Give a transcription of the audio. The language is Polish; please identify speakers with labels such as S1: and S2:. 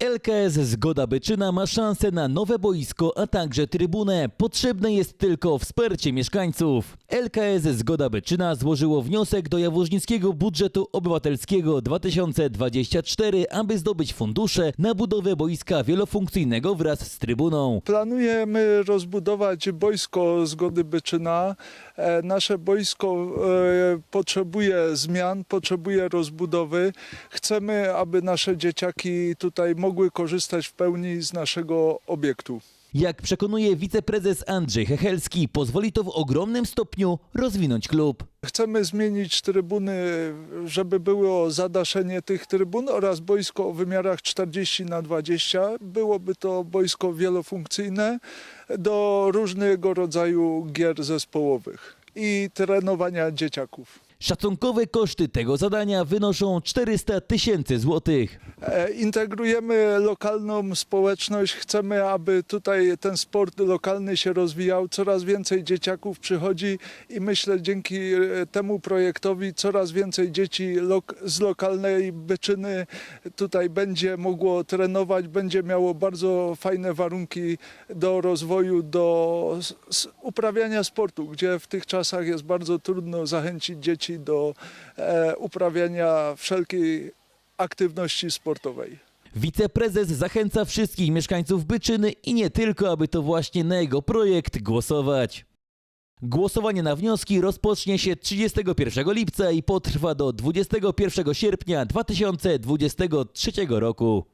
S1: LKS Zgoda Byczyna ma szansę na nowe boisko, a także trybunę. Potrzebne jest tylko wsparcie mieszkańców. LKS Zgoda Byczyna złożyło wniosek do Jaworznickiego Budżetu Obywatelskiego 2024, aby zdobyć fundusze na budowę boiska wielofunkcyjnego wraz z trybuną.
S2: Planujemy rozbudować boisko Zgody Byczyna. E, Nasze boisko e, potrzebuje zmian, potrzebuje rozbudowy. Chcemy, aby nasze dzieciaki tutaj mogły korzystać w pełni z naszego obiektu.
S1: Jak przekonuje wiceprezes Andrzej Hechelski, pozwoli to w ogromnym stopniu rozwinąć klub.
S2: Chcemy zmienić trybuny, żeby było zadaszenie tych trybun oraz boisko o wymiarach 40 na 20. Byłoby to boisko wielofunkcyjne do różnego rodzaju gier zespołowych i trenowania dzieciaków.
S1: Szacunkowe koszty tego zadania wynoszą 400 tysięcy złotych.
S2: E, Integrujemy lokalną społeczność, chcemy, aby tutaj ten sport lokalny się rozwijał. Coraz więcej dzieciaków przychodzi i myślę, dzięki e, temu projektowi coraz więcej dzieci z lokalnej Byczyny tutaj będzie mogło trenować, będzie miało bardzo fajne warunki do rozwoju, do uprawiania sportu, gdzie w tych czasach jest bardzo trudno zachęcić dzieci do e, uprawiania wszelkiej aktywności sportowej.
S1: Wiceprezes zachęca wszystkich mieszkańców Byczyny i nie tylko, aby to właśnie na jego projekt głosować. Głosowanie na wnioski rozpocznie się 31 lipca i potrwa do 21 sierpnia 2023 roku.